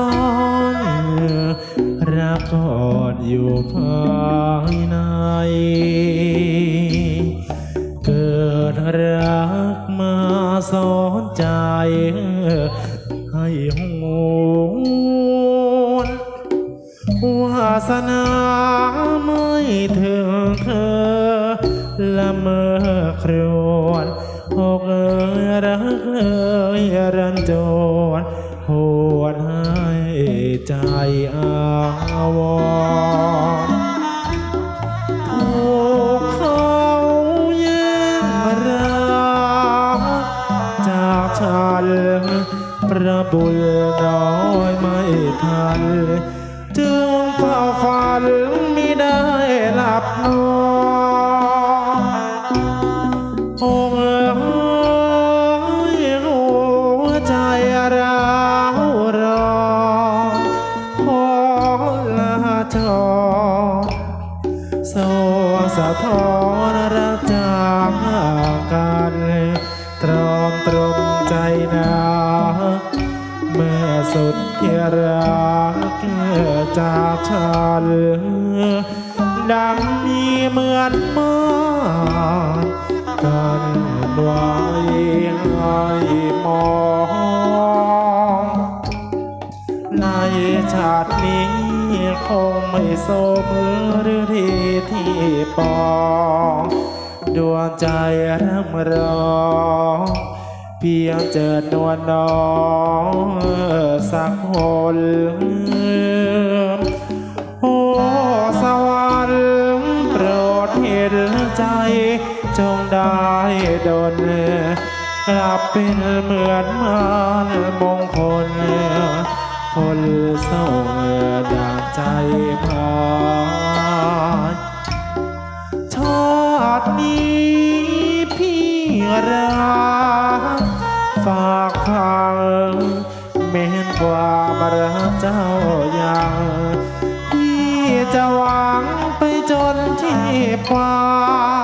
ซ้อนรักกอดอยู่ภายใน เกิดรักมาสอนใจ ให้หวนวาสนาไม่ถึงเธอ ละเมอครวนอกเอรักเลยรันจนหวนห้ ใจอาว โซสะท้อนรักจากกันตรอมตรมใจนาเมื่อสุดที่รักจากฉันดังมีเหมือนมากันไว้ให้มองในชาตินี้ คงไม่สมหรือทีที่ปองดวงใจร่ำร้องเพียงเจอนวลน้องสักคนโอ้สวรรค์โปรดเห็นใจ จงได้ดลกลับเป็นเหมือนมารมงคล คนส่งดังใจพายชาตินี้พี่รักฝากฟังเม้นความรักเจ้าอย่างพี่จะหวังไปจนที่ปลา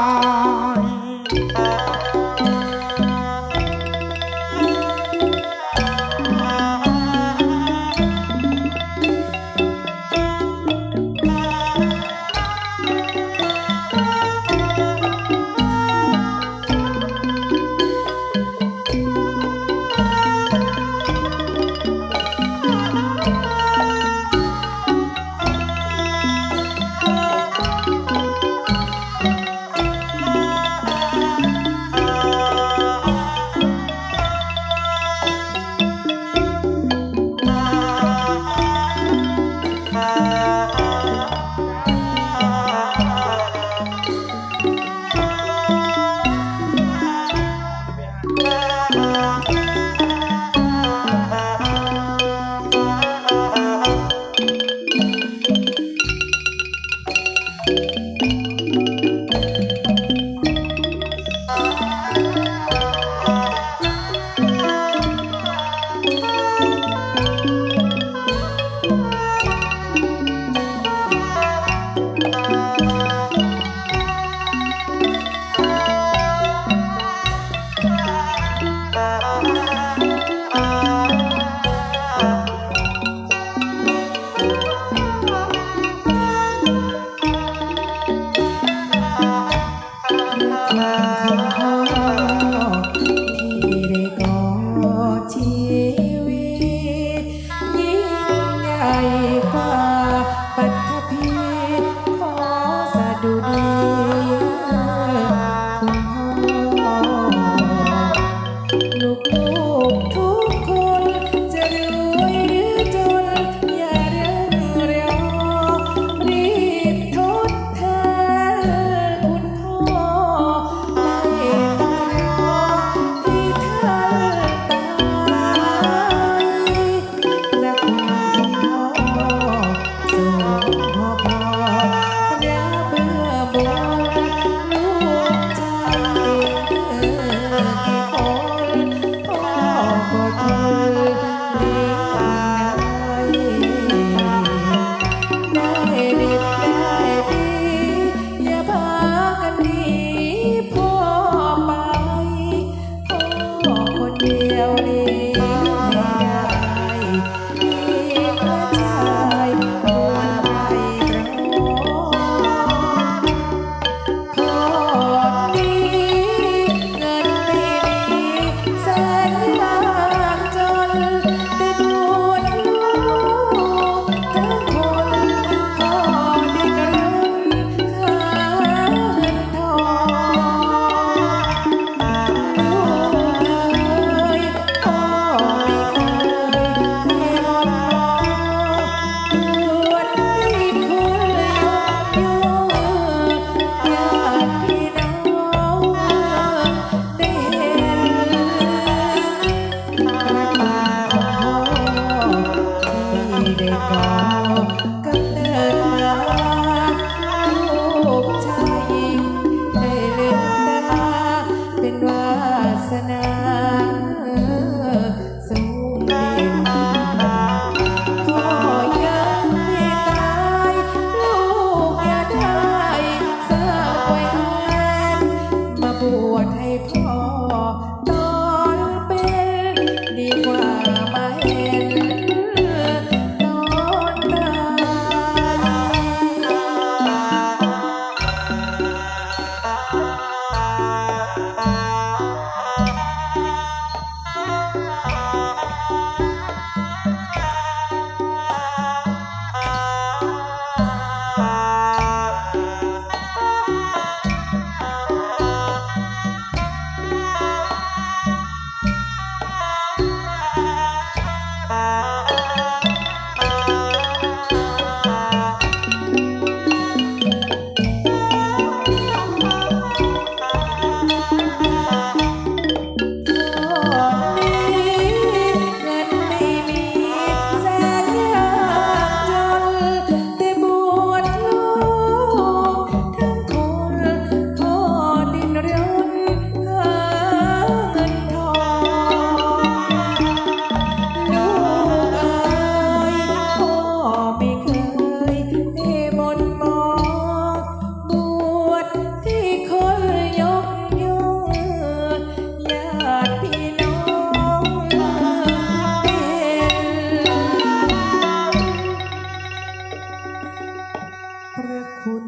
ญ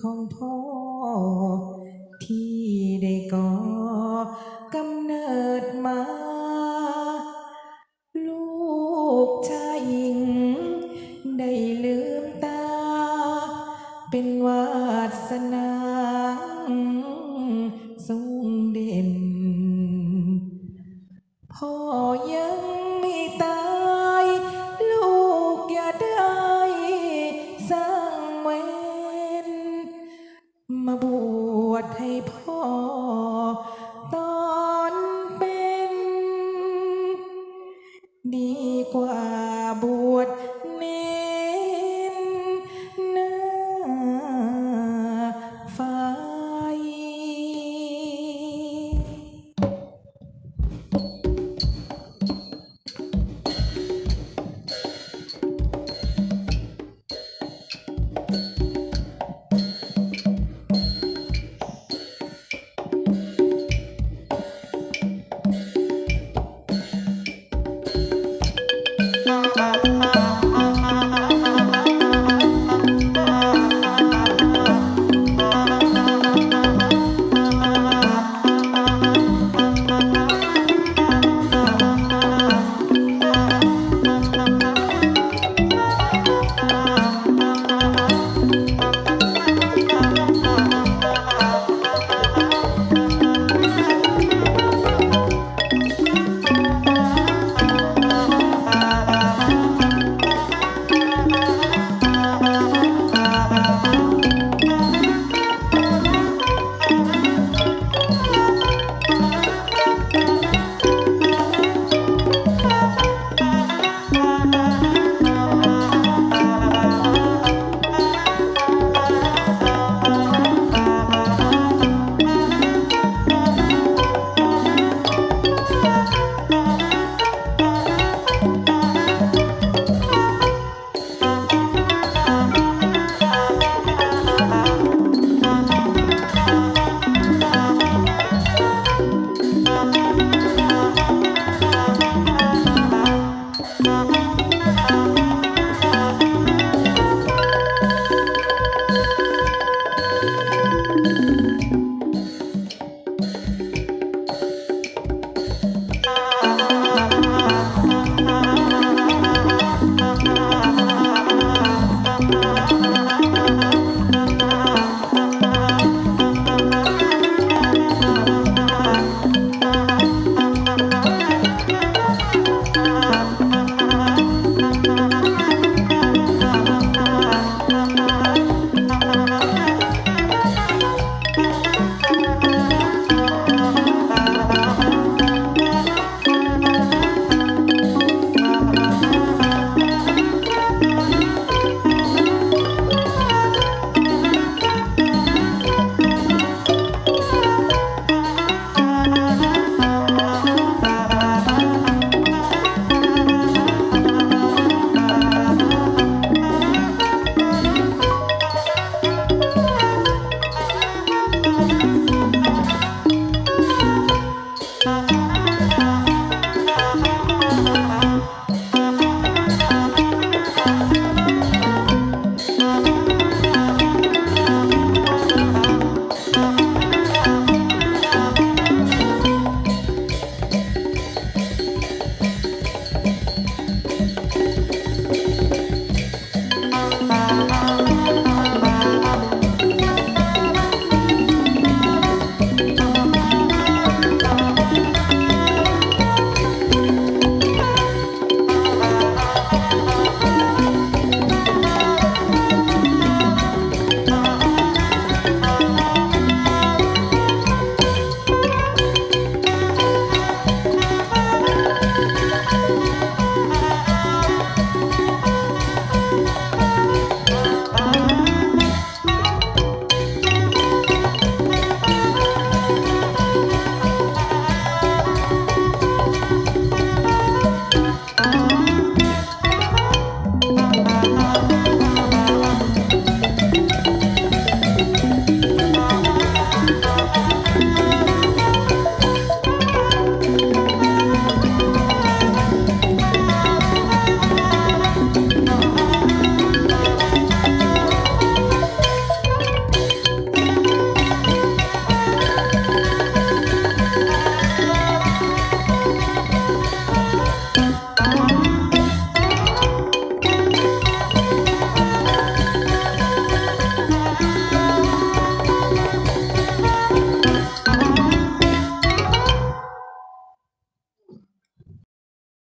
ของพ่อ ที่ได้ก่อกำเนิดมา board people.